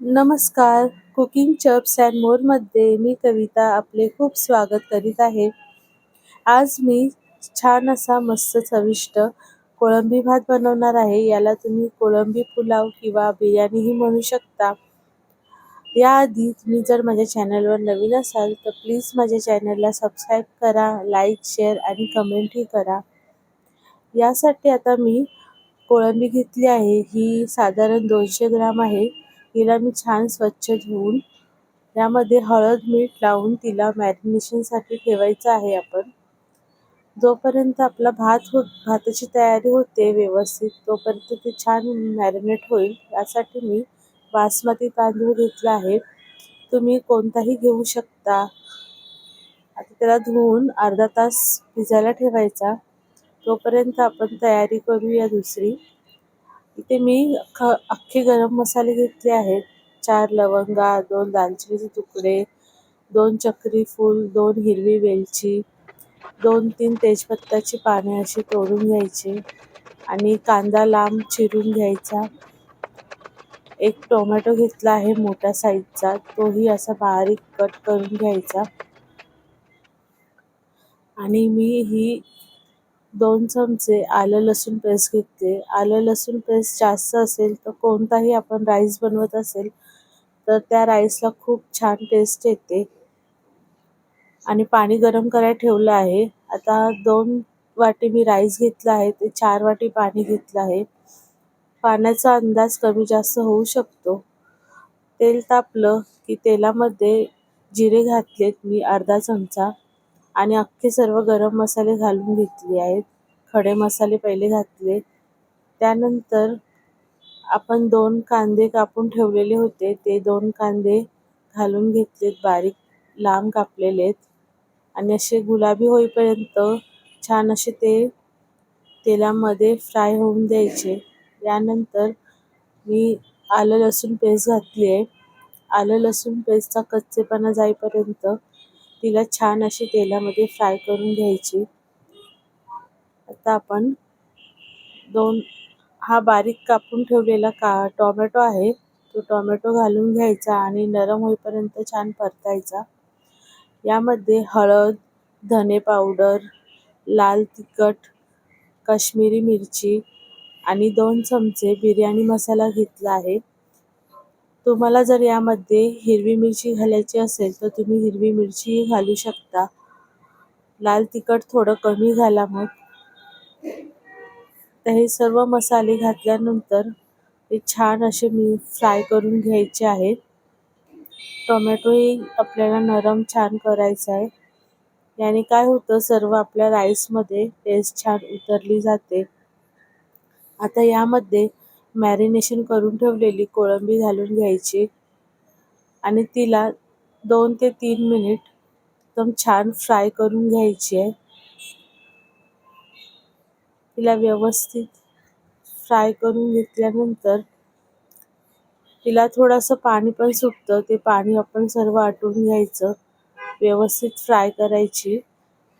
नमस्कार. Cooking चप्स and मोरमध्ये मी कविता आपले खूप स्वागत करीत आहे. आज मी छान असा मस्त चविष्ट कोळंबी भात बनवणार आहे. याला तुम्ही कोळंबी पुलाव किंवा बिर्याणीही म्हणू शकता. याआधी तुम्ही जर माझ्या चॅनलवर नवीन असाल तर प्लीज माझ्या चॅनलला सबस्क्राईब करा लाईक शेअर आणि कमेंटही करा. यासाठी आता मी कोळंबी घेतली आहे. ही साधारण दोनशे ग्राम आहे. हिला मी छान स्वच्छ धुवून यामध्ये हळद मीठ लावून तिला मॅरिनेशनसाठी ठेवायचं आहे आपण. जोपर्यंत आपला भात होत भाताची तयारी होते व्यवस्थित तोपर्यंत ते छान मॅरिनेट होईल. यासाठी मी बासमती तांदूळ घेतला आहे. तुम्ही कोणताही घेऊ शकता. आता त्याला धुवून अर्धा तास भिजायला ठेवायचा. तोपर्यंत आपण तयारी करूया दुसरी. इथे मी ख अख्खे गरम मसाले घेतले आहेत. चार लवंगा दोन दालचिनीचे तुकडे दोन चक्री फूल दोन हिरवी वेलची दोन तीन तेजपत्ताची पाने अशी तोडून घ्यायची आणि कांदा लांब चिरून घ्यायचा. एक टोमॅटो घेतला आहे मोठ्या साईजचा तोही असा बारीक कट करून घ्यायचा. आणि मी ही दोन चमचे आलं लसूण पेस्ट घेते आलं लसूण पेस्ट जास्त असेल तर कोणताही आपण राईस बनवत असेल तर त्या राईसला खूप छान टेस्ट येते. आणि पाणी गरम करायला ठेवलं आहे. आता दोन वाटी मी राईस घेतला आहे. ते चार वाटी पाणी घेतलं आहे. पाण्याचा अंदाज कमी जास्त होऊ शकतो. तेल तापलं की तेलामध्ये जिरे घातलेत मी अर्धा चमचा. आणि अख्खे सर्व गरम मसाले घालून घेतले आहेत. खडे मसाले पहिले घातले त्यानंतर आपण दोन कांदे कापून ठेवलेले होते. ते दोन कांदे घालून घेतलेत. बारीक लांब कापलेलेत. आणि असे गुलाबी होईपर्यंत छान असे ते तेलामध्ये फ्राय होऊन द्यायचे. यानंतर मी आलं लसूण पेस्ट घातली आहे आलं लसूण पेस्टचा कच्चेपणा जाईपर्यंत तिला छान अशी तेलामध्ये फ्राय करून घ्यायची. आता आपण दोन हा बारीक कापून ठेवलेला का टॉमॅटो आहे तो टॉमॅटो घालून घ्यायचा आणि नरम होईपर्यंत छान परतायचा. यामध्ये हळद धने पावडर लाल तिखट काश्मीरी मिरची आणि दोन चमचे बिर्याणी मसाला घेतला आहे. तुम्हाला जर यामध्ये हिरवी मिरची घालायची असेल तर तुम्ही हिरवी मिरचीही घालू शकता. लाल तिखट थोडं कमी घाला मग. तर हे सर्व मसाले घातल्यानंतर हे छान असे मी फ्राय करून घ्यायचे आहेत. टोमॅटोही आपल्याला नरम छान करायचं आहे. याने काय होतं सर्व आपल्या राईसमध्ये टेस्ट छान उतरली जाते. आता यामध्ये मॅरिनेशन करून ठेवलेली कोळंबी घालून घ्यायची. आणि तिला दोन ते तीन मिनिट एकदम छान फ्राय करून घ्यायची आहे. तिला व्यवस्थित फ्राय करून घेतल्यानंतर तिला थोडंसं पाणी पण सुटतं. ते पाणी आपण सर्व आटून घ्यायचं. व्यवस्थित फ्राय करायची.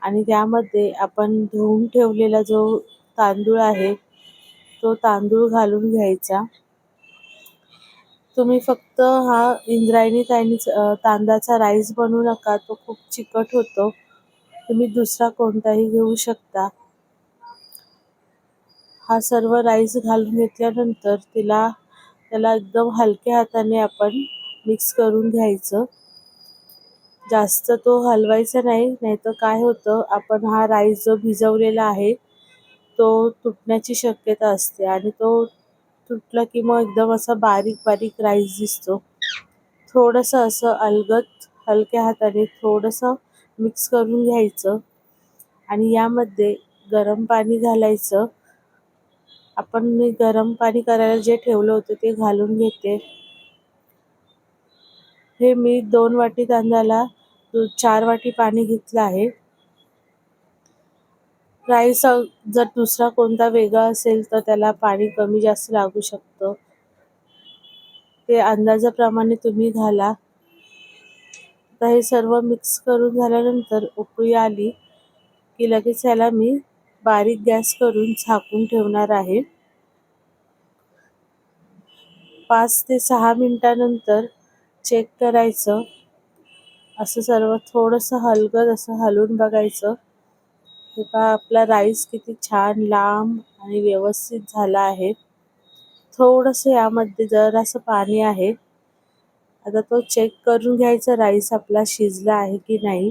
आणि त्यामध्ये आपण धुवून ठेवलेला जो तांदूळ आहे तो तांदूळ घालून घ्यायचा. तुम्ही फक्त हा इंद्रायणी तायनी तांदळाचा राईस बनवू नका तो खूप चिकट होतो. तुम्ही दुसरा कोणताही घेऊ शकता. हा सर्व राईस घालून घेतल्यानंतर तिला त्याला एकदम हलक्या हाताने आपण मिक्स करून घ्यायचं. जास्त तो हलवायचा नाही नाहीतर काय होतं आपण हा राईस जो भिजवलेला आहे तो तुटण्याची शक्यता असते आणि तो तुटला की मग एकदम असा बारीक बारीक राईस दिसतो. थोडंसं असं अलगत हलक्या हाताने थोडंसं मिक्स करून घ्यायचं आणि यामध्ये गरम पाणी घालायचं. आपण मी गरम पाणी करायला जे ठेवलं होतं ते घालून घेते. हे मी दोन वाटी तांदळाला चार वाटी पाणी घेतलं आहे. राईस जर दुसरा कोणता वेगळा असेल तर त्याला पाणी कमी जास्त लागू शकतं. ते अंदाजाप्रमाणे तुम्ही घाला. आता हे सर्व मिक्स करून झाल्यानंतर उकळी आली की लगेच याला मी बारीक गॅस करून झाकून ठेवणार आहे. पाच ते सहा मिनटानंतर चेक करायचं. असं सर्व थोडंसं हलगत असं हलवून बघायचं. हे पहा आपला राईस किती छान लांब आणि व्यवस्थित झाला आहे. थोडंसं यामध्ये जरासं पाणी आहे. आता तो चेक करून घ्यायचा राईस आपला शिजला आहे की नाही.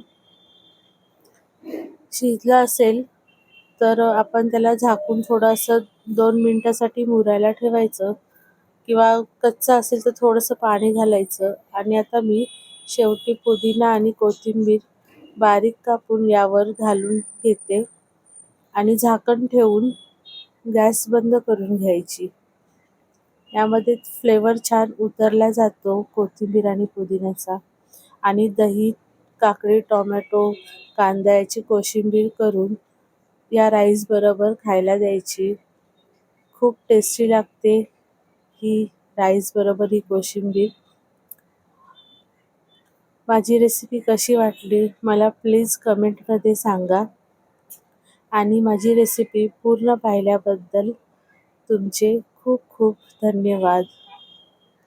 शिजला असेल तर आपण त्याला झाकून थोडंसं दोन मिनटासाठी मुरायला ठेवायचं. किंवा कच्चा असेल तर थोडंसं पाणी घालायचं. आणि आता मी शेवटी पुदिना आणि कोथिंबीर बारीक कापून यावर घालून घेते आणि झाकण ठेवून गॅस बंद करून घ्यायची. यामध्ये फ्लेवर छान उतरला जातो कोथिंबीर आणि पुदिन्याचा आणि दही काकडी टोमॅटो कांदा याची कोशिंबीर करून या राईस बरोबर खायला द्यायची. खूप टेस्टी लागते ही राईस बरोबर ही कोशिंबीर. माझी रेसिपी कशी वाटली मला प्लीज कमेंटमध्ये सांगा. आणि माझी रेसिपी पूर्ण पाहिल्याबद्दल तुमचे खूप खूप धन्यवाद.